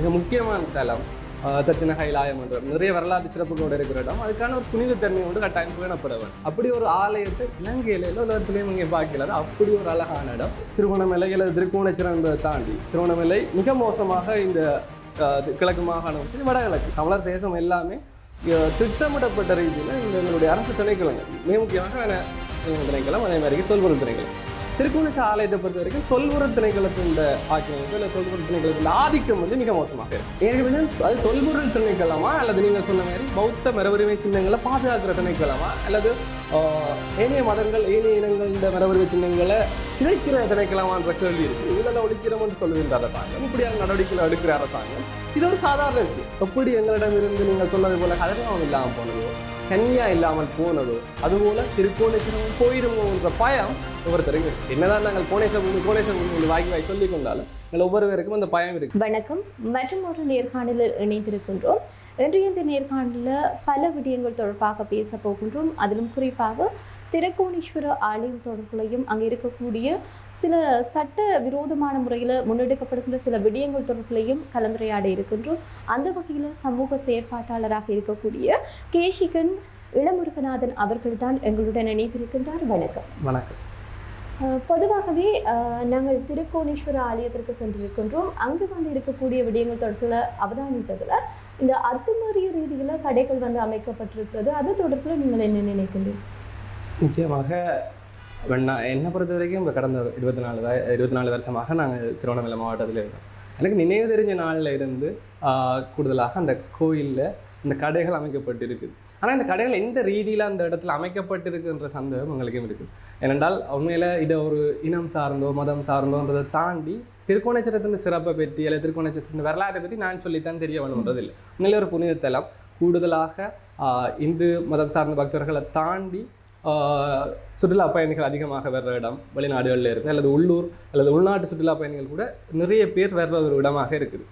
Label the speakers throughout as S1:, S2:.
S1: மிக முக்கியமான தலம் ஆஹ் தட்சிண கைலாய மன்றம் நிறைய வரலாற்று சிறப்புகளோடு இருக்கிற இடம். அதுக்கான ஒரு புனிதத்தன்மை வந்து கட்டாயம் பேணப்பட அப்படி ஒரு ஆலயத்தை இலங்கையில உலகத்திலையும் இங்கே பார்க்கல அது அப்படி ஒரு அழகான இடம். திருவண்ணாமலை அல்லது திருக்கோணச்சிரம் என்பதை தாண்டி திருவண்ணாமலை மிக மோசமாக இந்த இது கிழக்கு மாகாணம் சரி, வடகிழக்கு தமிழர் தேசம் எல்லாமே திட்டமிடப்பட்ட ரீதியில் இந்த எங்களுடைய அரசு திணைக்களங்கள் மிக முக்கியமாக வேண திணைக்களம் அதே மாதிரி தொல்பொருள் திணைக்களம். திருக்குணச்சி ஆலயத்தை பொறுத்த வரைக்கும் தொல்புற திணைக்களத்தின் ஆக்கிரமிப்பு இல்லை தொல்புற திணைக்களத்தில் ஆதிக்கம் வந்து மிக மோசமாக இருக்கு. எனக்கு அது தொல்புற திணைக்களமா அல்லது நீங்கள் சொன்ன மாதிரி பௌத்த மரபுரிமை சின்னங்களை பாதுகாக்கிற திணைக்களமா அல்லது ஏனைய மதங்கள் ஏனைய இனங்கள மரபுரிமை சின்னங்களை சிதைக்கிற திணைக்களமான்ற கேள்வி இருக்கு. இதெல்லாம் ஒழிக்கிறோம்னு சொல்லுகின்ற அரசாங்கம் இப்படியாக நடவடிக்கைகள் எடுக்கிற அரசாங்கம் இது ஒரு சாதாரண விஷயம். எப்படி எங்களிடமிருந்து நீங்கள் சொன்னது போல கதிரவம் இல்லாமல் போனதோ கன்னியா இல்லாமல் போனதோ அதுபோல திருக்கோணத்திலும் போயிருமோன்ற பயம் ஒவ்வொருத்தருக்கும். என்னதான் நாங்கள் கோணேஸ்வரம் பூமி வாங்கி வாங்கி சொல்லிக் கொண்டாலும் எங்கள் ஒவ்வொருவருக்கும் அந்த பயம் இருக்கு.
S2: வணக்கம். மற்றும் ஒரு நேர்காணலில் இணைந்திருக்கின்றோம். இன்றைய இந்த நேர்காணலில் பல விடயங்கள் தொடர்பாக பேச போகின்றோம். அதிலும் குறிப்பாக திருக்கோணேஸ்வர ஆலயம் தொடர்புலையும் அங்கே இருக்கக்கூடிய சில சட்ட விரோதமான முறையில் முன்னெடுக்கப்படுகின்ற சில விடயங்கள் தொடர்புலையும் கலந்துரையாட இருக்கின்றோம். அந்த வகையில் சமூக செயற்பாட்டாளராக இருக்கக்கூடிய கேஷிகன் இளமுருகநாதன் அவர்கள்தான் எங்களுடன் இணைந்திருக்கின்றார். வணக்கம்.
S1: வணக்கம்.
S2: பொதுவாகவே நாங்கள் திருக்கோணேஸ்வர ஆலயத்திற்கு சென்றிருக்கின்றோம். அங்கு வந்து இருக்கக்கூடிய விடயங்கள் தொடர்பில் அவதானித்ததில் இந்த அத்துமறிய ரீதியில் கடைகள் வந்து அமைக்கப்பட்டிருக்கிறது. அது தொடர்பில் நீங்கள் என்ன நினைக்கிறீங்க
S1: நிச்சயமாக வெண்ணா என்னை பொறுத்த வரைக்கும் இப்போ கடந்த இருபத்தி நாலு இருபத்தி நாலு வருஷமாக நாங்கள் திருவண்ணாமலை மாவட்டத்தில் இருக்கோம். எனக்கு நினைவு தெரிஞ்ச நாளில் இருந்து கூடுதலாக அந்த கோயிலில் இந்த கடைகள் அமைக்கப்பட்டிருக்குது ஆனால் இந்த கடைகள் எந்த ரீதியில் அந்த இடத்துல அமைக்கப்பட்டிருக்குன்ற சந்தேகம் எங்களுக்கும் இருக்குது ஏனென்றால் உண்மையில் இதை ஒரு இனம் சார்ந்தோ மதம் சார்ந்தோன்றதை தாண்டி திருக்கோணச்சரத்தின் சிறப்பை பற்றி அல்லது திருக்கோணச்சரத்தின் வரலாறை பற்றி நான் சொல்லித்தான் தெரிய வேணுன்றதில்லை உண்மையிலே ஒரு புனிதத்தலம் கூடுதலாக இந்து மதம் சார்ந்த பக்தர்களை தாண்டி சுற்றுலா பயணிகள் அதிகமாக வர்ற இடம் வெளிநாடுகளில் இருக்குது அல்லது உள்ளூர் அல்லது உள்நாட்டு சுற்றுலா பயணிகள் கூட நிறைய பேர் வர்ற ஒரு இடமாக இருக்குது.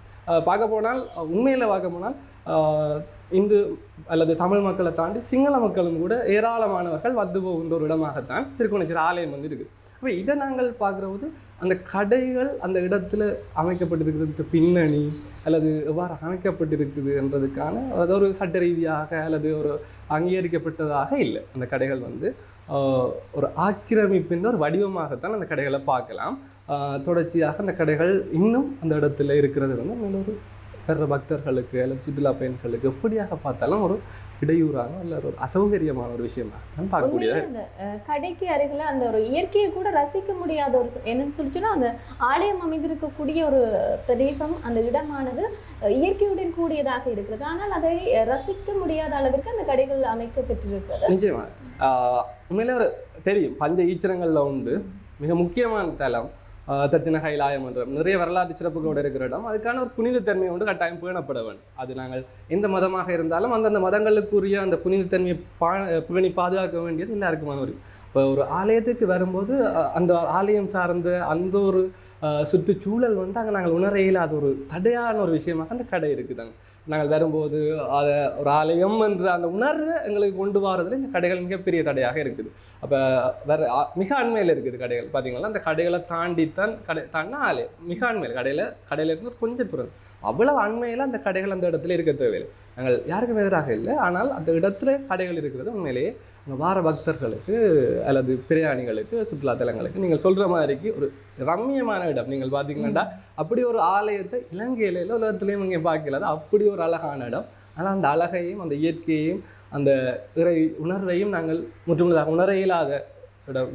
S1: பார்க்க போனால் உண்மையில் பார்க்க போனால் இந்து அல்லது தமிழ் மக்களை தாண்டி சிங்கள மக்களும் கூட ஏராளமானவர்கள் வந்து போகின்ற ஒரு இடமாகத்தான் திருக்கோணேஸ்வரர் ஆலயம் வந்து இருக்குது. அப்போ இதை நாங்கள் பார்க்குறபோது அந்த கடைகள் அந்த இடத்துல அமைக்கப்பட்டிருக்கிறது பின்னணி அல்லது எவ்வாறு அமைக்கப்பட்டிருக்குது என்றதுக்கான அது ஒரு சட்ட ரீதியாக அல்லது ஒரு அங்கீகரிக்கப்பட்டதாக இல்லை. அந்த கடைகள் வந்து ஒரு ஆக்கிரமிப்பின் ஒரு வடிவமாகத்தான் அந்த கடைகளை பார்க்கலாம். தொடர்ச்சியாக அந்த கடைகள் இன்னும் அந்த இடத்துல இருக்கிறது வந்து உண்மையில ஒரு வர்ற பக்தர்களுக்கு அல்லது சுற்றுலா பயணிகளுக்கு எப்படியாக பார்த்தாலும் ஒரு இடையூறான அல்ல ஒரு அசௌகரியமான ஒரு விஷயமாக தான்
S2: அஹ், கடைக்கு அருகில் அந்த ஒரு இயற்கையை கூட ரசிக்க முடியாத ஒரு என்னன்னு சொல்லிச்சுன்னா அந்த ஆலயம் அமைந்திருக்கக்கூடிய ஒரு பிரதேசம் அந்த இடமானது இயற்கையுடன் கூடியதாக இருக்கிறது. ஆனால் அதை ரசிக்க முடியாத அளவிற்கு அந்த கடைகள் அமைக்கப்பட்டிருக்கிறது
S1: நிச்சயமா. உண்மையிலே ஒரு தெரியும். பஞ்ச ஈச்சரங்களில் உண்டு. மிக முக்கியமான தலம். ஆஹ் தட்சிண மன்றம் நிறைய வரலாற்று சிறப்புகளோடு இருக்கிற இடம். அதுக்கான ஒரு புனிதத்தன்மை வந்து கட்டாயம் பேணப்பட வேண்டும் அது நாங்கள் எந்த மதமாக இருந்தாலும் அந்தந்த மதங்களுக்குரிய அந்த புனிதத்தன்மையை பா பேணி பாதுகாக்க வேண்டியது எல்லாருக்குமான ஒரு இப்போ ஒரு ஆலயத்துக்கு வரும்போது அந்த ஆலயம் சார்ந்த அந்த ஒரு சுற்றுச்சூழல் வந்து அங்கே நாங்கள் உணர இயலாத ஒரு தடையான ஒரு விஷயமாக அந்த கடை இருக்குதாங்க. நாங்கள் வரும்போது அதை ஒரு ஆலயம் என்ற அந்த உணர்வை எங்களுக்கு கொண்டு வரதில் இந்த கடைகள் மிகப்பெரிய தடையாக இருக்குது. அப்போ வேறு மிக அண்மையில் இருக்குது கடைகள். பார்த்தீங்கன்னா அந்த கடைகளை தாண்டித்தான் கடை தாண்டினா ஆலயம். மிக அண்மையில். கடையில் கடையில் இருந்து ஒரு கொஞ்சம் தூரம். அவ்வளவு அண்மையில் அந்த கடைகள் அந்த இடத்துல இருக்க தேவையில்லை. நாங்கள் யாருக்கும் எதிராக இல்லை. ஆனால் அந்த இடத்துல கடைகள் இருக்கிறது உண்மையிலேயே வார பக்தர்களுக்கு அல்லது பிரயாணிகளுக்கு சுற்றுலா தலங்களுக்கு நீங்கள் சொல்கிற மாதிரிக்கு ஒரு ரம்மியமான இடம். நீங்கள் பார்த்தீங்கன்னா அப்படி ஒரு ஆலயத்தை இலங்கையில உலகத்துலேயும் இங்கே பார்க்கல. அது அப்படி ஒரு அழகான இடம். ஆனால் அந்த அழகையும் அந்த இயற்கையையும் அந்த இறை உணர்வையும் நாங்கள் முற்றுமுதலாக உணர இயலாத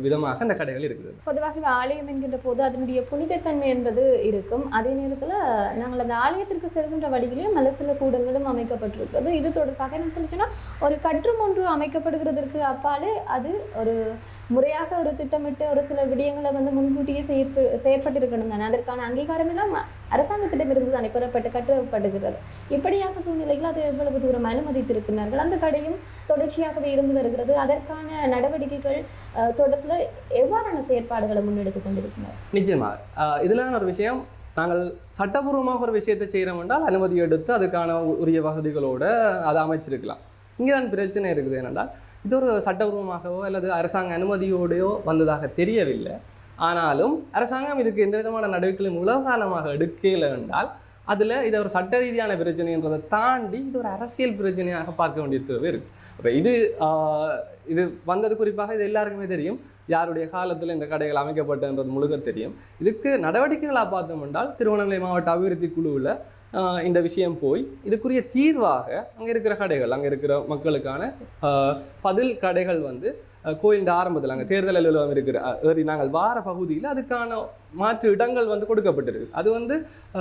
S1: விதமாக அந்த கடைகள் இருக்குது.
S2: பொதுவாகவே ஆலயம் என்கின்ற போது அதனுடைய புனிதத்தன்மை என்பது இருக்கும். அதே நேரத்தில் நாங்கள் அந்த ஆலயத்திற்கு செல்கின்ற வழியிலே நல்ல சில கூடங்களும் அமைக்கப்பட்டிருக்கிறது. இது தொடர்பாக என்ன சொல்லிச்சோன்னா ஒரு கற்றும் ஒன்று அமைக்கப்படுகிறதற்கு அப்பாலே அது ஒரு முறையாக ஒரு திட்டமிட்டு ஒரு சில விடயங்களை வந்து முன்கூட்டியே செயற்ப செயற்பட்டிருக்கணும் தானே. அதற்கான அங்கீகாரம் எல்லாம் அரசாங்கத்திடமிருந்து தானே பெறப்பட்டு கட்டப்படுகிறது இப்படியாக சூழ்நிலையில் அது எவ்வளவு தூரம் அனுமதித்திருக்கிறார்கள்? அந்த கடையும் தொடர்ச்சியாகவே இருந்து வருகிறது. அதற்கான நடவடிக்கைகள் தொடர்பில் எவ்வாறான செயற்பாடுகளை முன்னெடுத்து கொண்டிருக்கிறார்
S1: நிச்சயமாக ஆஹ் இதுல ஒரு விஷயம் நாங்கள் சட்டபூர்வமாக ஒரு விஷயத்தை செய்கிறோம் என்றால் அனுமதி எடுத்து அதுக்கான உரிய வசதிகளோடு அதை அமைச்சிருக்கலாம். இங்கே தான் பிரச்சனை இருக்குது என்னென்றால் இது ஒரு சட்டபூர்வமாகவோ அல்லது அரசாங்க அனுமதியோடையோ வந்ததாக தெரியவில்லை. ஆனாலும் அரசாங்கம் இதுக்கு எந்த விதமான நடவடிக்கைகளும் உலகாரணமாக காலமாக என்றால் அதில் இதை ஒரு சட்ட ரீதியான பிரச்சனைன்றதை தாண்டி இது ஒரு அரசியல் பிரச்சனையாக பார்க்க வேண்டிய தேவை இருக்குது அப்போ இது ஆஹ், இது வந்தது குறிப்பாக இது எல்லாருக்குமே தெரியும். யாருடைய காலத்தில் இந்த கடைகள் அமைக்கப்பட்டன்றது முழுக்க தெரியும். இதுக்கு நடவடிக்கைகளாக பார்த்தோம் என்றால் திருவண்ணாமலை மாவட்ட அபிவிருத்தி குழுவில் இந்த விஷயம் போய் இதுக்குரிய தீர்வாக அங்கே இருக்கிற கடைகள் அங்கே இருக்கிற மக்களுக்கான பதில் கடைகள் வந்து அஹ், கோயிலின் ஆரம்பத்தில் அங்கே தேர்தல் அலுவலகம் இருக்கிற ஏறி நாங்கள் வார பகுதியில் அதுக்கான மாற்று இடங்கள் வந்து கொடுக்கப்பட்டிருக்கு. அது வந்து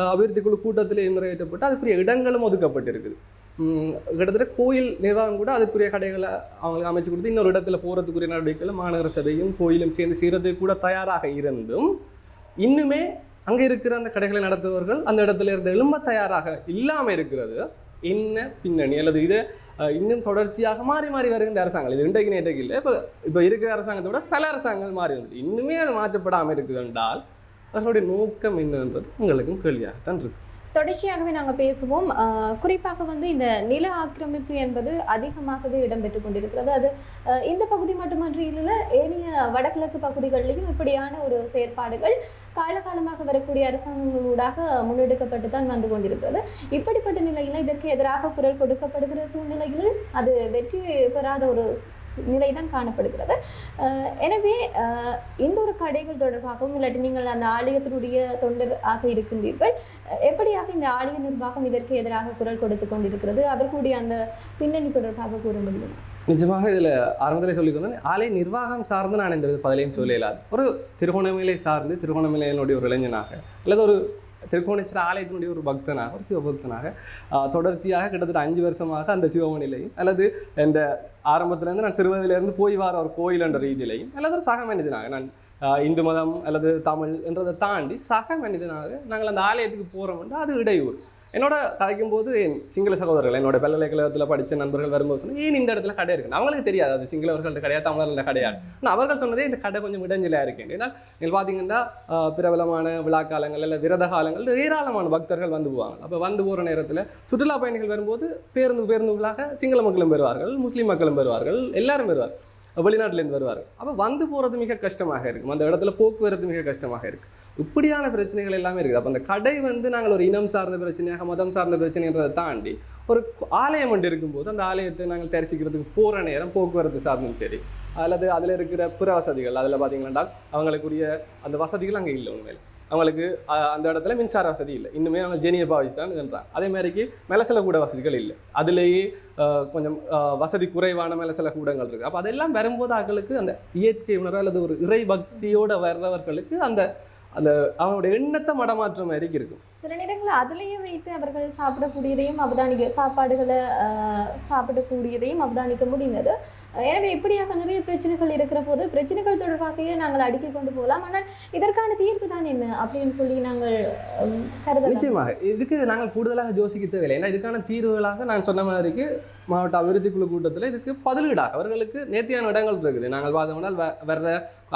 S1: அபிவிருத்தி குழு கூட்டத்தில் நிறைவேற்றப்பட்டு அதுக்குரிய இடங்களும் ஒதுக்கப்பட்டிருக்குது. கிட்டத்தட்ட கோயில் நிர்வாகம் கூட அதுக்குரிய கடைகளை அவங்களுக்கு அமைச்சு கொடுத்து இன்னொரு இடத்துல போகிறதுக்குரிய நடவடிக்கைகளை மாநகர சபையும் கோயிலும் சேர்ந்து செய்கிறது கூட தயாராக இருந்தும் இன்னுமே அங்கே இருக்கிற அந்த கடைகளை நடத்துபவர்கள் அந்த இடத்துல இருந்து எழும்ப தயாராக இல்லாமல் இருக்கிறது. என்ன பின்னணி அல்லது இது இன்னும் தொடர்ச்சியாக மாறி மாறி வருகின்ற அரசாங்கம் இது இன்றைக்கு நேற்றைக்கு இல்லை இப்போ இப்போ இருக்கிற அரசாங்கத்தை விட பல அரசாங்கங்கள் மாறி வந்து இன்னுமே அது மாற்றப்படாமல் இருக்குது என்றால் அவர்களுடைய நோக்கம் என்னன்றது உங்களுக்கும் கேள்வியாகத்தான் இருக்குது
S2: தொடர்ச்சியாகவே நாங்கள் பேசுவோம். குறிப்பாக வந்து இந்த நில ஆக்கிரமிப்பு என்பது அதிகமாகவே இடம்பெற்று கொண்டிருக்கிறது. அது இந்த பகுதி மட்டுமன்றி இல்லை ஏனைய வடகிழக்கு பகுதிகளிலும் இப்படியான ஒரு செயற்பாடுகள் காலகாலமாக வரக்கூடிய அரசாங்கங்களூடாக முன்னெடுக்கப்பட்டு தான் வந்து கொண்டிருக்கிறது. இப்படிப்பட்ட நிலையில் இதற்கு எதிராக குரல் கொடுக்கப்படுகிற சூழ்நிலையில் அது வெற்றி பெறாத ஒரு நிலை தான் காணப்படுகிறது எனவே ஆஹ் இந்த ஒரு கடைகள் தொடர்பாகவும் இல்லாட்டி நீங்கள் அந்த ஆலயத்தினுடைய தொண்டர் ஆக இருக்கின்றீர்கள் எப்படியாக இந்த ஆலய நிர்வாகம் இதற்கு எதிராக குரல் கொடுத்து கொண்டிருக்கிறது? அவர்களுடைய அந்த பின்னணி தொடர்பாக கூற முடியும்?
S1: நிஜமாக இதில் ஆரம்பத்தில் சொல்லிக்கொண்டேன் ஆலய நிர்வாகம் சார்ந்து நான் இந்த பதிலையும் சொல்லலாது. ஒரு திருகோணமலை சார்ந்து திருகோணமலையினுடைய ஒரு இளைஞனாக அல்லது ஒரு திருக்கோணேஸ்வர ஆலயத்தினுடைய ஒரு பக்தனாக ஒரு சிவபக்தனாக தொடர்ச்சியாக கிட்டத்தட்ட அஞ்சு வருஷமாக அந்த சிவமணிலையும் அல்லது இந்த ஆரம்பத்திலேருந்து நான் சிறுவயதிலேருந்து போய் வர ஒரு கோயில் என்ற ரீதியிலையும் அல்லது ஒரு சக மனிதனாக நான் இந்து மதம் அல்லது தமிழ் என்றதை தாண்டி சக மனிதனாக நாங்கள் அந்த ஆலயத்துக்கு போகிறோம்னா அது இடையூறு. என்னோட கதைக்கும் போது என் சிங்கள சகோதரர்கள் என்னோட பல்கலைக்கழகத்தில் படித்த நண்பர்கள் வரும்போது சொன்னால் ஏன் இந்த இடத்துல கடை இருக்கு? அவங்களுக்கு தெரியாது. அது சிங்களவர்கள்ட்ட கிடையாது தமிழர்கள கிடையாது ஆனால் அவர்கள் சொன்னதே இந்த கடை கொஞ்சம் இடைஞ்சலாக இருக்கு. ஏன்னா நீங்கள் பார்த்தீங்கன்னா பிரபலமான விழா காலங்கள் இல்லை விரத காலங்கள் ஏராளமான பக்தர்கள் வந்து போவாங்க. அப்போ வந்து போகிற நேரத்தில் சுற்றுலா பயணிகள் வரும்போது பேருந்து பேருந்துகளாக சிங்கள மக்களும் வருவார்கள் முஸ்லீம் மக்களும் வருவார்கள் எல்லாரும் பெறுவார்கள் வெளிநாட்டிலேருந்து வருவார்கள். அப்போ வந்து போகிறது மிக கஷ்டமாக இருக்கும் அந்த இடத்துல போக்குவரத்து மிக கஷ்டமாக இருக்குது இப்படியான பிரச்சனைகள் எல்லாமே இருக்குது. அப்போ அந்த கடை வந்து நாங்கள் ஒரு இனம் சார்ந்த பிரச்சனையாக மதம் சார்ந்த பிரச்சனைன்றதை தாண்டி ஒரு ஆலயம் ஒன்று இருக்கும்போது அந்த ஆலயத்தை நாங்கள் தரிசிக்கிறதுக்கு போகிற நேரம் போக்குவரத்து சார்ந்தும் சரி அல்லது அதில் இருக்கிற பிற வசதிகள் அதில் பார்த்தீங்கன்னா அவங்களுக்குரிய அந்த வசதிகள் அங்கே இல்லை உண்மையில். அவங்களுக்கு அந்த இடத்துல மின்சார வசதி இல்லை. இன்னுமே அவங்க ஜெனியை பாவிச்சு தான் இதுன்றாங்க அதே மாதிரிக்கு மெலசல கூட வசதிகள் இல்லை. அதுலேயே கொஞ்சம் வசதி குறைவான மெலசல கூடங்கள் இருக்குது அப்போ அதெல்லாம் வரும்போது அவங்களுக்கு அந்த இயற்கை உணர்வு அல்லது ஒரு இறை பக்தியோடு வர்றவர்களுக்கு அந்த அந்த அவங்களுடைய எண்ணத்தை மடமாற்றம் மாதிரி இருக்கும்.
S2: சில நேரங்களில் அதிலேயே வைத்து அவர்கள் சாப்பிடக்கூடியதையும் அவதானிக்க சாப்பாடுகளை சாப்பிடக்கூடியதையும் அவதானிக்க முடிந்தது. எனவே இப்படியாக நிறைய பிரச்சனைகள் இருக்கிற போது பிரச்சனைகள் தொடர்பாகவே நாங்கள் அடுக்கிக் கொண்டு போகலாம். ஆனால் இதற்கான தீர்வு தான் என்ன அப்படின்னு சொல்லி நாங்கள் கருதலாம்
S1: நிச்சயமாக. இதுக்கு நாங்கள் கூடுதலாக யோசிக்க தேவையில்லை. ஏன்னா இதுக்கான தீர்வுகளாக நான் சொன்ன மாதிரிக்கு மாவட்ட அபிவிருத்தி குழு கூட்டத்தில் இதுக்கு பதிலீடாக அவர்களுக்கு நேர்த்தியான இடங்கள் இருக்குது. நாங்கள் பார்த்தோம்னால் வ- வர்ற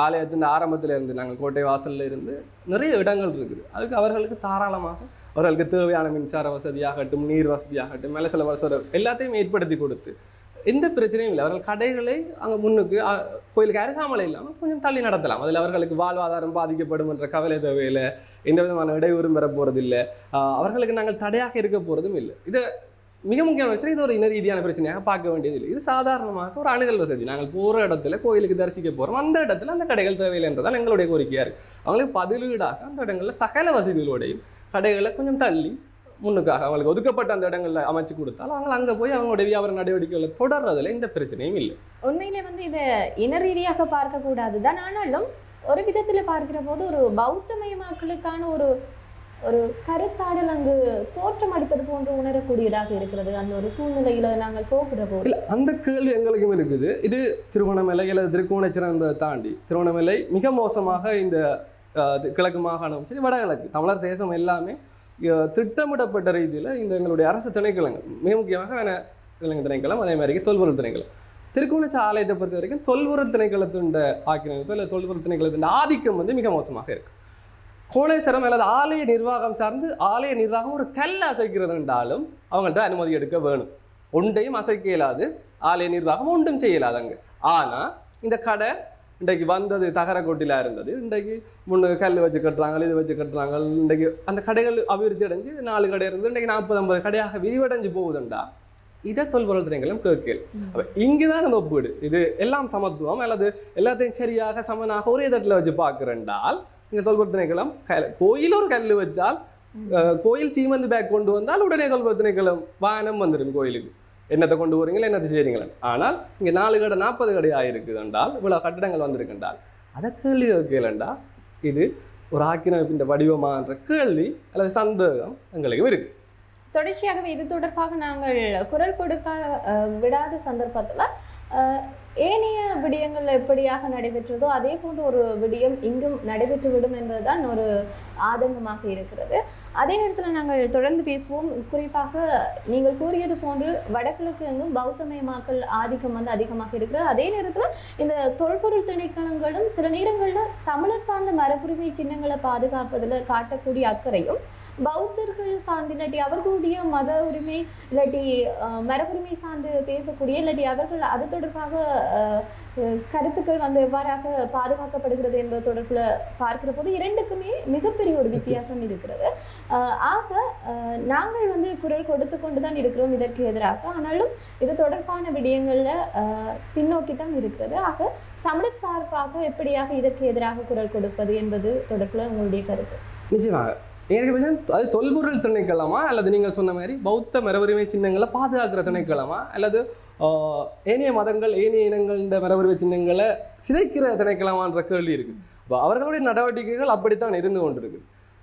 S1: ஆலயத்தின் ஆரம்பத்தில் இருந்து நாங்கள் கோட்டை வாசல்ல இருந்து நிறைய இடங்கள் இருக்குது. அதுக்கு அவர்களுக்கு தாராளமாக அவர்களுக்கு தேவையான மின்சார வசதியாகட்டும் நீர் வசதியாகட்டும் மேலே சில வசதி எல்லாத்தையும் ஏற்படுத்தி கொடுத்து எந்த பிரச்சனையும் இல்லை. அவர்கள் கடைகளை அங்கே முன்னுக்கு கோயிலுக்கு அருகாமலை இல்லாமல் கொஞ்சம் தள்ளி நடத்தலாம். அதில் அவர்களுக்கு வாழ்வாதாரம் பாதிக்கப்படும் என்ற கவலை தேவையில்லை. எந்த விதமான இடையூறும் பெற போகிறதில்லை அவர்களுக்கு நாங்கள் தடையாக இருக்க போகிறதும் இல்லை. இது மிக முக்கியமான பிரச்சனை இது ஒரு இன ரீதியான பிரச்சனையாக பார்க்க வேண்டியது இல்லை. இது சாதாரணமாக ஒரு அணுகல் வசதி. நாங்கள் போகிற இடத்துல கோயிலுக்கு தரிசிக்க போகிறோம் அந்த இடத்துல அந்த கடைகள் தேவையில்லைன்றதான் எங்களுடைய கோரிக்கையாக இருக்குது அவங்களுக்கு பதிலீடாக அந்த இடங்களில் சகல வசதிகளோடையும் கடைகளை கொஞ்சம் தள்ளி முன்னுக்காக அவங்களுக்கு ஒதுக்கப்பட்ட அந்த இடங்களில் அமைச்சு கொடுத்தால் அவங்க அங்கே போய் அவங்களுடைய வியாபார நடவடிக்கைகளை தொடர்றதுல எந்த பிரச்சனையும் இல்லை.
S2: உண்மையிலே வந்து இதை இன ரீதியாக பார்க்கக்கூடாது தான் ஆனாலும் ஒரு விதத்தில் பார்க்கிற போது ஒரு பௌத்தமயமாக்களுக்கான ஒரு ஒரு கருத்தாடல் அங்கு தோற்றம் அடித்தது போன்று உணரக்கூடியதாக இருக்கிறது. அந்த ஒரு சூழ்நிலையில நாங்கள் போகிற போது.
S1: இல்லை அந்த கேள்வி எங்களுக்கும் இருக்குது. இது திருவண்ணாமலை அல்லது திருக்கோணேச்சரம் என்பதை தாண்டி. திருவண்ணாமலை மிக மோசமாக இந்த இது கிழக்கு மாகாணம் சரி வடகிழக்கு தமிழர் தேசம் எல்லாமே திட்டமிடப்பட்ட ரீதியில் இந்த எங்களுடைய அரசு திணைக்களங்கள் மிக முக்கியமாக வேண விலங்கு திணைக்களம் அதே மாதிரி தொல்பொருள் திணைக்களம். திருக்கோணச்ச ஆலயத்தை பொறுத்த வரைக்கும் தொல்பொருள் திணைக்களத்தின் ஆக்கிரமிப்பு இல்லை தொல்பொருள் திணைக்களத்தின் ஆதிக்கம் வந்து மிக மோசமாக இருக்குது கோணேஸ்வரம் அல்லது ஆலய நிர்வாகம் சார்ந்து ஆலய நிர்வாகம் ஒரு கல் அசைக்கிறது என்றாலும் அவங்கள்ட்ட அனுமதி எடுக்க வேணும். ஒன்றையும் அசைக்க இயலாது. ஆலய நிர்வாகம் ஒன்றும் செய்ய இயலாது அங்கே. ஆனால் இந்த கடை இன்றைக்கு வந்தது தகரக்கோட்டில இருந்தது. இன்றைக்கு முன்னு கல் வச்சு கட்டுறாங்க இது வச்சு கட்டுறாங்க. இன்றைக்கு அந்த கடைகள் அபிவிருத்தி அடைஞ்சு நாலு கடை இருந்து இன்றைக்கு நாற்பது ஐம்பது கடையாக விரிவடைஞ்சு போகுதுண்டா? இதை தொல்பொருள் திணைக்களம் கேட்கல அப்ப இங்குதான் அந்த ஒப்பீடு. இது எல்லாம் சமத்துவம் அல்லது எல்லாத்தையும் சரியாக சமனாக ஒரே தட்டில் வச்சு பார்க்குறேன்டால் திணைக்களம் க- கோயில் ஒரு கல் வச்சால் கோயில் சீமந்து பேக் கொண்டு வந்தால் உடனே தொல்பொருள் திணைக்களம் வாகனம் வந்துடும் கோயிலுக்கு. என்னத்தை கொண்டு போறீங்களா என்னத்தை செய்றீங்களா ஆனால் இங்க நாலு கடை நாற்பது கடை ஆயிருக்குது என்றால் இவ்வளவு கட்டிடங்கள் வந்திருக்கின்றால் அதை கேள்வி கேட்கலண்டா? இது ஒரு ஆக்கிரமிப்பின் வடிவமான்ற கேள்வி அல்லது சந்தேகம் எங்களுக்கும் இருக்கு.
S2: தொடர்ச்சியாகவே இது தொடர்பாக நாங்கள் குரல் கொடுக்க விடாத சந்தர்ப்பத்துல ஏனைய விடயங்கள் எப்படியாக நடைபெற்றதோ அதே போன்ற ஒரு விடயம் இங்கும் நடைபெற்று விடும் என்பதுதான் ஒரு ஆதங்கமாக இருக்கிறது. அதே நேரத்தில் நாங்கள் தொடர்ந்து பேசுவோம். குறிப்பாக நீங்கள் கூறியது போன்று வடகிழக்கு எங்கும் பௌத்தமயமாக்கல் ஆதிக்கம் வந்து அதிகமாக இருக்கிறது. அதே நேரத்தில் இந்த தொல்பொருள் திணைக்களங்களும் சில நேரங்களில் தமிழர் சார்ந்த மரபுரிமை சின்னங்களை பாதுகாப்பதில் காட்டக்கூடிய அக்கறையும் பௌத்தர்கள் சார்ந்து இல்லாட்டி அவர்களுடைய மத உரிமை இல்லாட்டி மரபுரிமை சார்ந்து பேசக்கூடிய இல்லாட்டி அவர்கள் அது தொடர்பாக கருத்துக்கள் வந்து எவ்வாறாக பாதுகாக்கப்படுகிறது என்பது தொடர்பில் பார்க்கிற போது இரண்டுக்குமே மிகப்பெரிய ஒரு வித்தியாசம் இருக்கிறது. ஆக நாங்கள் வந்து குரல் கொடுத்து கொண்டு தான் இருக்கிறோம் இதற்கு எதிராக. ஆனாலும் இது தொடர்பான விடயங்களில் பின்னோக்கி தான் இருக்கிறது. ஆக தமிழர் சார்பாக எப்படியாக இதற்கு எதிராக குரல் கொடுப்பது என்பது தொடர்பில் உங்களுடைய கருத்து?
S1: நிச்சயமாக எனக்கு விஷயம் அது தொல்பொருள் திணைக்களமா? அல்லது நீங்கள் சொன்ன மாதிரி பௌத்த மரபுரிமை சின்னங்களை பாதுகாக்கிற திணைக்களமா? அல்லது ஏனைய மதங்கள் ஏனைய இனங்கள் மரபுரிமை சின்னங்களை சிதைக்கிற திணைக்களமான்ற கேள்வி இருக்குது இப்போ அவர்களுடைய நடவடிக்கைகள் அப்படித்தான் இருந்து கொண்டிருக்கு.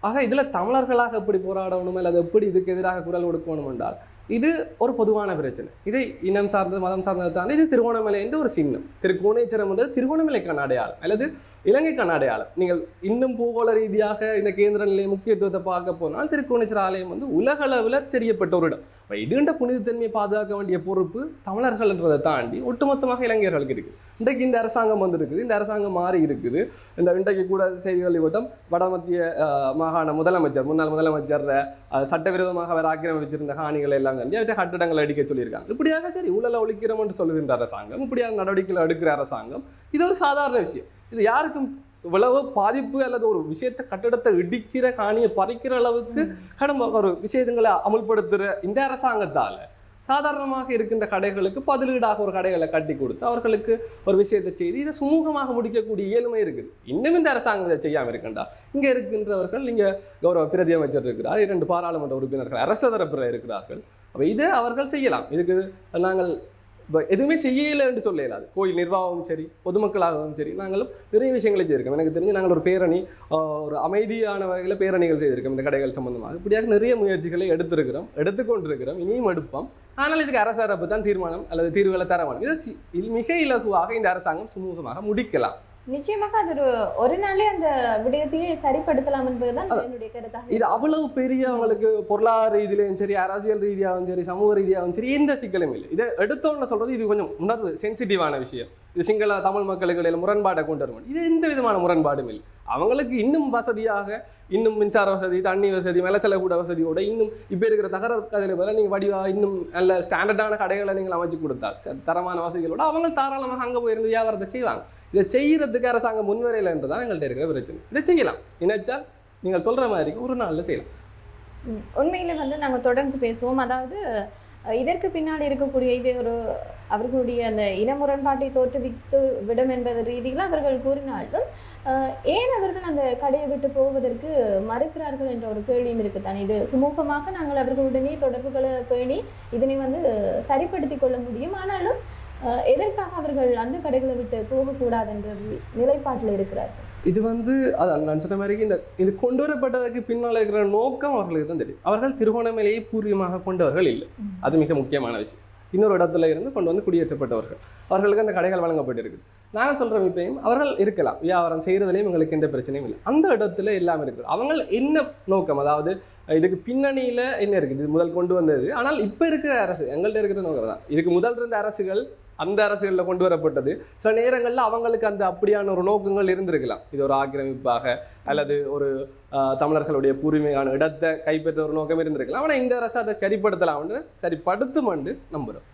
S1: ஆக இதில் தமிழர்களாக எப்படி போராடணும்? அல்லது எப்படி இதுக்கு எதிராக குரல் கொடுக்கணும் என்றால் இது ஒரு பொதுவான பிரச்சனை. இது இனம் சார்ந்தது மதம் சார்ந்தது தாண்டி இது திருகோணமலை என்ற ஒரு சின்னம். திருக்கோணேச்சரம் என்றது திருகோணமலைக்கான அடையாளம் அல்லது இலங்கைக்கான அடையாளம் நீங்கள் இன்னும் பூகோள ரீதியாக இந்த கேந்திர நிலைய முக்கியத்துவத்தை பார்க்க போனால் திருக்கோணேச்சர ஆலயம் வந்து உலக அளவில் தெரியப்பட்ட ஒரு இடம் இப்போ இதுண்ட புனிதத்தன்மையை பாதுகாக்க வேண்டிய பொறுப்பு தமிழர்கள்ன்றதை தாண்டி ஒட்டுமொத்தமாக இளைஞர்களுக்கு இருக்குது இன்றைக்கு இந்த அரசாங்கம் வந்திருக்குது இந்த அரசாங்கம் மாறி இருக்குது. இந்த இன்றைக்கு கூட செய்திகள் கூட்டம் வடமத்திய மாகாண முதலமைச்சர் முன்னாள் முதலமைச்சர் சட்டவிரோதமாக அவர் ஆக்கிரமிச்சிருந்த காணிகளை எல்லாம் கண்டி அவற்றை கட்டிடங்கள் அடிக்க சொல்லியிருக்காங்க. இப்படியாக சரி ஊழலை ஒழிக்கிறோம் என்று சொல்லுகின்ற அரசாங்கம் இப்படியான நடவடிக்கைகள் எடுக்கிற அரசாங்கம் இது ஒரு சாதாரண விஷயம். இது யாருக்கும் இவ்வளவு பாதிப்பு அல்லது ஒரு விஷயத்தை கட்டிடத்தை இடிக்கிற காணியை பறிக்கிற அளவுக்கு கடும் ஒரு விஷயங்களை அமுல்படுத்துகிற இந்த அரசாங்கத்தால சாதாரணமாக இருக்கின்ற கடைகளுக்கு பதிலீடாக ஒரு கடைகளை கட்டி கொடுத்து அவர்களுக்கு ஒரு விஷயத்தை செய்து இதை சுமூகமாக முடிக்கக்கூடிய இயலுமை இருக்குது. இன்னும் இந்த அரசாங்கம் இதை செய்யாமல் இருக்கண்டா? இங்கே இருக்கின்றவர்கள் இங்கே கௌரவ பிரதி அமைச்சர் இருக்கிறார் இரண்டு பாராளுமன்ற உறுப்பினர்கள் அரசு தரப்பில் இருக்கிறார்கள். அப்போ இதை அவர்கள் செய்யலாம். இதுக்கு நாங்கள் எதுவுமே செய்யலை என்று சொல்ல இயலாது கோயில் நிர்வாகமும் சரி பொதுமக்களாகவும் சரி நாங்களும் நிறைய விஷயங்களை செய்திருக்கோம். எனக்கு தெரிஞ்சு நாங்கள் ஒரு பேரணி ஒரு அமைதியான வகையில் பேரணிகள் செய்திருக்கோம் இந்த கடைகள் சம்பந்தமாக. இப்படியாக நிறைய முயற்சிகளை எடுத்திருக்கிறோம் எடுத்துக்கொண்டிருக்கிறோம். இனியும் எடுப்போம். ஆனால் இதுக்கு அரசரப்பு தான் தீர்மானம் அல்லது தீர்வுகளை தர வேண்டும். இதை இது மிக இலகுவாக இந்த அரசாங்கம் சுமூகமாக முடிக்கலாம்.
S2: நிச்சயமாக அது ஒரு ஒரு நாளே அந்த விடயத்தையே சரிப்படுத்தலாம் என்பதுதான் என்னுடைய கருத்தாக
S1: இது அவ்வளவு பெரிய அவங்களுக்கு பொருளாதார ரீதியிலையும் சரி அரசியல் ரீதியாகவும் சரி சமூக ரீதியாகவும் சரி எந்த சிக்கலும் இல்லை. இதை எடுத்தோன்னு சொல்றது இது கொஞ்சம் உணர்வு சென்சிட்டிவான விஷயம். இது சிங்கள தமிழ் மக்களுக்கு இடையில முரண்பாடை கொண்டு வரும் இது எந்த விதமான முரண்பாடும் இல்லை. அவங்களுக்கு இன்னும் வசதியாக இன்னும் மின்சார வசதி தண்ணி வசதி மேலச்சல கூட வசதியோட இன்னும் இப்போ இருக்கிற தகர கதையில பதிலாக நீங்கள் வடிவா இன்னும் நல்ல ஸ்டாண்டர்டான கடைகளை நீங்கள் அமைச்சு கொடுத்தால் ச- தரமான வசதிகளோட அவங்க தாராளமாக அங்கே போயிருந்து வியாபாரத்தை செய்வாங்க. இதை செய்யறதுக்கு அரசாங்கம் முன்வரையில் என்றுதான் எங்கள்கிட்ட இருக்கிற பிரச்சனை. இதை செய்யலாம். நினைச்சால் நீங்கள் சொல்ற மாதிரி ஒரு நாளில் செய்யலாம்.
S2: உண்மையில் வந்து நாங்கள் தொடர்ந்து பேசுவோம். அதாவது இதற்கு பின்னாடி இருக்கக்கூடிய இது ஒரு அவர்களுடைய அந்த இன முரண்பாட்டை தோற்றுவித்து விடும் என்பது ரீதியில் அவர்கள் கூறினாலும் அஹ், ஏன் அவர்கள் அந்த கடையை விட்டு போவதற்கு மறுக்கிறார்கள் என்ற ஒரு கேள்வியும் இருக்குதானே? இது சுமூகமாக நாங்கள் அவர்களுடனே தொடர்புகளை பேணி இதனை வந்து சரிப்படுத்திக் கொள்ள முடியும். ஆனாலும் எதற்காக அவர்கள் அந்த கடைகளை விட்டு போகக்கூடாது என்ற நிலைப்பாட்டில் இருக்கிறார்கள்
S1: இது வந்து அதான் நான் சொன்ன மாதிரி இந்த இது கொண்டு வரப்பட்டதற்கு பின்னால் இருக்கிற நோக்கம் அவர்களுக்கு தான் தெரியும். அவர்கள் திருகோணமலையை பூர்வீகமாக கொண்டவர்கள் இல்லை. அது மிக முக்கியமான விஷயம். இன்னொரு இடத்துல இருந்து கொண்டு வந்து குடியேற்றப்பட்டவர்கள். அவர்களுக்கு அந்த கடைகள் வழங்கப்பட்டிருக்கு நாங்கள் சொல்கிறோம் இப்பயும் அவர்கள் இருக்கலாம். வியாபாரம் செய்கிறதுலையும் எங்களுக்கு எந்த பிரச்சனையும் இல்லை. அந்த இடத்துல எல்லாம் இருக்குது அவங்க என்ன நோக்கம்? அதாவது இதுக்கு பின்னணியில் என்ன இருக்குது? இது முதல் கொண்டு வந்தது. ஆனால் இப்போ இருக்கிற அரசு எங்கள்கிட்ட இருக்கிற நோக்கம் தான் இதுக்கு முதல் இருந்த அரசுகள் அந்த அரசுகளில் கொண்டு வரப்பட்டது. சில நேரங்களில் அவங்களுக்கு அந்த அப்படியான ஒரு நோக்கங்கள் இருந்திருக்கலாம். இது ஒரு ஆக்கிரமிப்பாக அல்லது ஒரு ஆஹ், தமிழர்களுடைய பூர்வீகமான இடத்தை கைப்பற்ற ஒரு நோக்கம் இருந்திருக்கலாம். ஆனால் இந்த அரசு அதை சரிப்படுத்தலாம்னு சரிப்படுத்தும் நம்புகிறோம்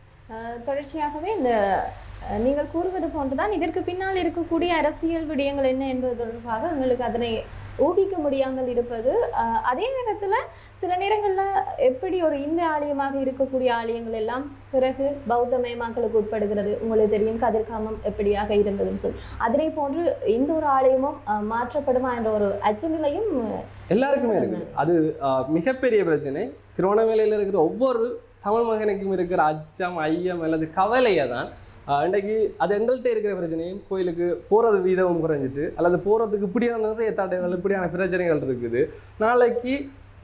S2: தொடர்ச்சியாகவே இந்த நீங்கள் கூறுவது போன்றுதான் இதற்கு பின்னால் இருக்கக்கூடிய அரசியல் விடயங்கள் என்ன என்பது தொடர்பாக எங்களுக்கு அதனை ஊகிக்க முடியாமல் இருப்பது அதே நேரத்துல சில நேரங்கள்ல எப்படி ஒரு இந்து ஆலயமாக இருக்கக்கூடிய ஆலயங்கள் எல்லாம் பிறகு பௌத்தமயமாக்கலுக்கு உட்படுகிறது உங்களுக்கு தெரியும் கதிர்காமம் எப்படியாக இருந்ததுன்னு சொல்லி. அதனை போன்று இந்த ஒரு ஆலயமும் மாற்றப்படுமா என்ற ஒரு அச்சநிலையும்
S1: எல்லாருக்குமே இருக்குது. அது மிகப்பெரிய பிரச்சனை. திருவண்ணாமலையில் இருக்கிற ஒவ்வொரு தமிழ் மகனுக்கும் இருக்கிற அச்சம் ஐயம் அல்லது கவலையை தான் இன்றைக்கு அது எங்கள்கிட்ட இருக்கிற பிரச்சனையும் கோயிலுக்கு போகிறது வீதமும் குறைஞ்சிட்டு அல்லது போகிறதுக்கு இப்படியான நிறைய தடைகள் இப்படியான பிரச்சனைகள் இருக்குது. நாளைக்கு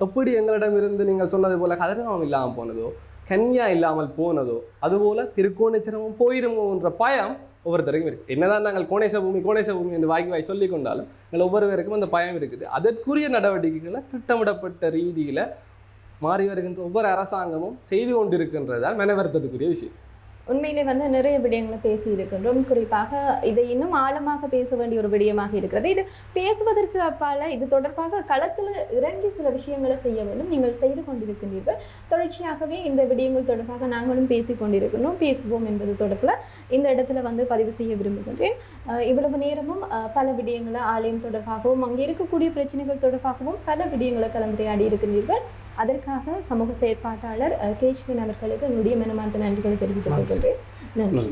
S1: எப்படி எங்களிடம் இருந்து நீங்கள் சொன்னது போல் கதிரகம் இல்லாமல் போனதோ கன்யா இல்லாமல் போனதோ அதுபோல் திருக்கோணேச்சரமும் போயிருமோன்ற பயம் ஒவ்வொருத்தருக்கும் இருக்குது என்னதான் நாங்கள் கோணேச பூமி கோணேச பூமி என்று வாய்க்கு வாய் சொல்லிக் கொண்டாலும் எங்கள் ஒவ்வொருவருக்கும் அந்த பயம் இருக்குது. அதற்குரிய நடவடிக்கைகளை திட்டமிடப்பட்ட ரீதியில் மாறி வருகின்ற ஒவ்வொரு அரசாங்கமும் செய்து கொண்டிருக்கின்றதால் மனவருத்தத்துக்குரிய விஷயம்.
S2: உண்மையிலே வந்து நிறைய விடயங்களை பேசி இருக்கின்றோம் குறிப்பாக இதை இன்னும் ஆழமாக பேச வேண்டிய ஒரு விடயமாக இருக்கிறது. இது பேசுவதற்கு அப்பால இது தொடர்பாக களத்தில் இறங்கி சில விஷயங்களை செய்ய வேண்டும். நீங்கள் செய்து கொண்டிருக்கின்றீர்கள். தொடர்ச்சியாகவே இந்த விடயங்கள் தொடர்பாக நாங்களும் பேசிக் கொண்டிருக்கிறோம் பேசுவோம் என்பது தொடர்பில் இந்த இடத்துல வந்து பதிவு செய்ய விரும்புகின்றேன். இவ்வளவு நேரமும் பல விடயங்களை ஆலயம் தொடர்பாகவும் அங்கே இருக்கக்கூடிய பிரச்சனைகள் தொடர்பாகவும் பல விடயங்களை கலந்துரையாடி இருக்கின்றீர்கள் அதற்காக சமூக செயற்பாட்டாளர் கேஷ்வன் அவர்களுக்கு என்னுடைய மனமார்ந்த நன்றிகளை தெரிவித்துக் கொள்கின்றேன்.
S1: நன்றி.